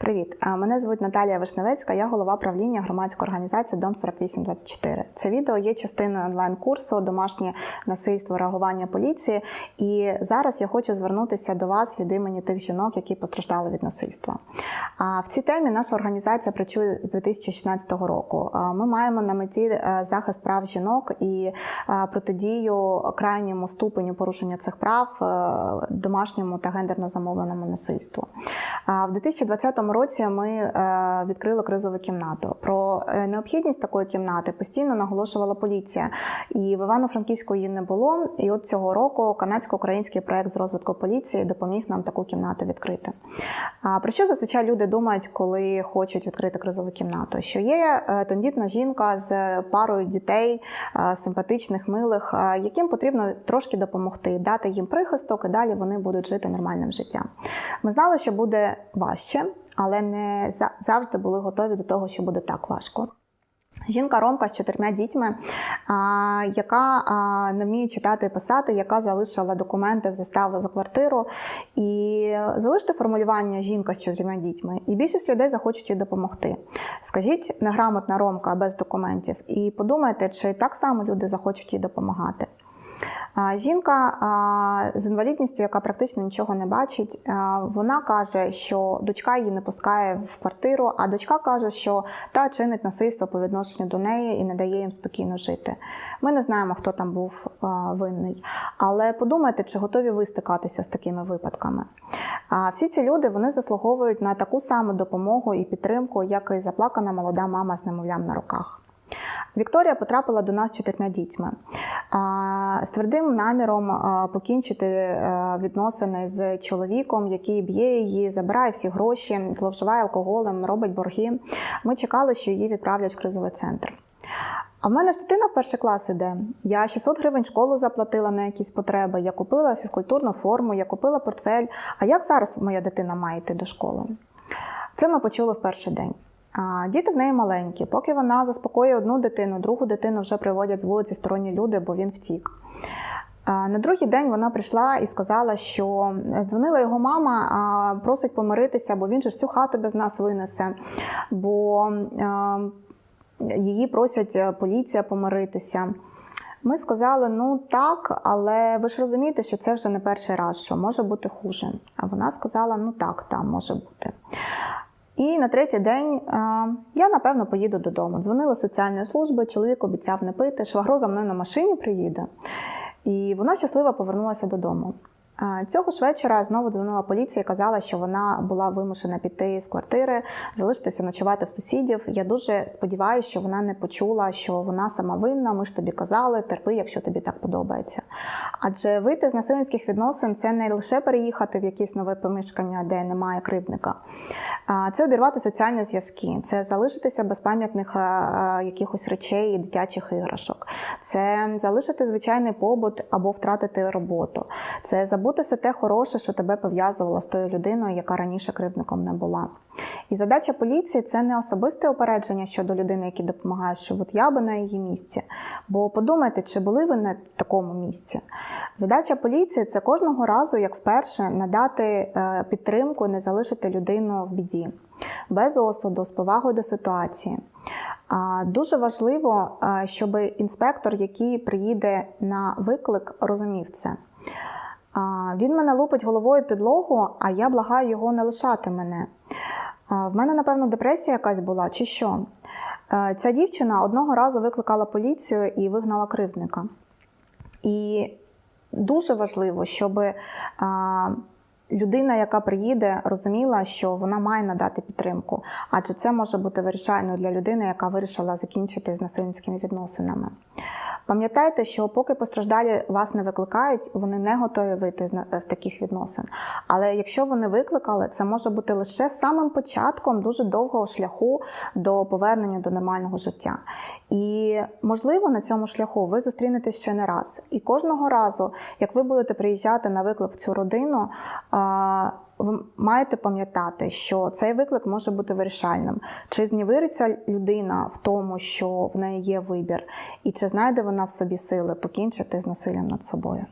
Привіт, мене звуть Наталія Вишневецька, я голова правління громадської організації Дом 4824. Це відео є частиною онлайн-курсу Домашнє насильство реагування поліції. І зараз я хочу звернутися до вас від імені тих жінок, які постраждали від насильства. А в цій темі наша організація працює з 2016 року. Ми маємо на меті е, захист прав жінок і е, протидію крайньому ступеню порушення цих прав е, домашньому та гендерно замовленому насильству. В 2020 році ми е, відкрили кризову кімнату. Про е, необхідність такої кімнати постійно наголошувала поліція, і в Івано-Франківську її не було. І от цього року канадсько-український проект з розвитку поліції допоміг нам таку кімнату відкрити. А про що зазвичай люди думають, коли хочуть відкрити кризову кімнату? Що є е, тендітна жінка з парою дітей, симпатичних, милих, яким потрібно трошки допомогти, дати їм прихисток, і далі вони будуть жити нормальним життям. Ми знали, що буде важче, але не завжди були готові до того, що буде так важко. Жінка Ромка з чотирма дітьми, яка не вміє читати і писати, яка залишила документи в заставу за квартиру. І залиште формулювання жінка з чотирма дітьми, і більшість людей захочуть їй допомогти. Скажіть неграмотна Ромка без документів, і подумайте, чи так само люди захочуть їй допомагати. Жінка з інвалідністю, яка практично нічого не бачить, вона каже, що дочка її не пускає в квартиру, а дочка каже, що та чинить насильство по відношенню до неї і не дає їм спокійно жити. Ми не знаємо, хто там був винний. Але подумайте, чи готові ви стикатися з такими випадками. Всі ці люди вони заслуговують на таку саму допомогу і підтримку, як і заплакана молода мама з немовлям на руках. Вікторія потрапила до нас чотирма дітьми з твердим наміром покінчити е, відносини з чоловіком, який б'є її, забирає всі гроші, зловживає алкоголем, робить борги. Ми чекали, що її відправлять в кризовий центр. А в мене ж дитина в перший клас іде. Я 600 гривень школу заплатила на якісь потреби, я купила фізкультурну форму, я купила портфель. А як зараз моя дитина має йти до школи? Це ми почули в перший день. Діти в неї маленькі. Поки вона заспокоює одну дитину, другу дитину вже приводять з вулиці сторонні люди, бо він втік. На другий день вона прийшла і сказала, що дзвонила його мама, просить помиритися, бо він же всю хату без нас винесе. Бо її просять е, поліція помиритися. Ми сказали, ну так, але ви ж розумієте, що це вже не перший раз, що може бути хуже. А вона сказала: ну так, там може бути. І на третій день е, я напевно поїду додому. Дзвонила з соціальної служби, чоловік обіцяв не пити, швагро за мною на машині приїде. І вона щасливо повернулася додому. Цього ж вечора знову дзвонила поліція і казала, що вона була вимушена піти з квартири, залишитися ночувати в сусідів. Я дуже сподіваюся, що вона не почула, що вона сама винна. Ми ж тобі казали, терпи, якщо тобі так подобається. Адже вийти з насильницьких відносин це не лише переїхати в якесь нове помешкання, де немає кривдника. Це обірвати соціальні зв'язки, це залишитися без пам'ятних якихось речей і дитячих іграшок, це залишити звичайний побут або втратити роботу, це забути все те хороше, що тебе пов'язувало з тою людиною, яка раніше кривдником не була. І задача поліції це не особисте опередження щодо людини, якій допомагає, що от я би на її місці. Бо подумайте, чи були ви на такому місці. Задача поліції це кожного разу, як вперше, надати е, підтримку, не залишити людину в біді, без осуду, з повагою до ситуації. Дуже важливо, е, щоб інспектор, який приїде на виклик, розумів це. Він мене лупить головою підлогу, а я благаю його не лишати мене. В мене, напевно, депресія якась була, чи що? Е, Ця дівчина одного разу викликала поліцію і вигнала кривдника. І дуже важливо, щоб людина, яка приїде, розуміла, що вона має надати підтримку, адже це може бути вирішальною для людини, яка вирішила закінчити з насильницькими відносинами. Пам'ятайте, що поки постраждалі вас не викликають, вони не готові вийти з, таких відносин. Але якщо вони викликали, це може бути лише самим початком дуже довгого шляху до повернення до нормального життя. І можливо на цьому шляху ви зустрінетесь ще не раз. І кожного разу, як ви будете приїжджати на виклик в цю родину. Ви маєте пам'ятати, що цей виклик може бути вирішальним. Чи знівириться людина в тому, що в неї є вибір, і чи знайде вона в собі сили покінчити з насиллям над собою?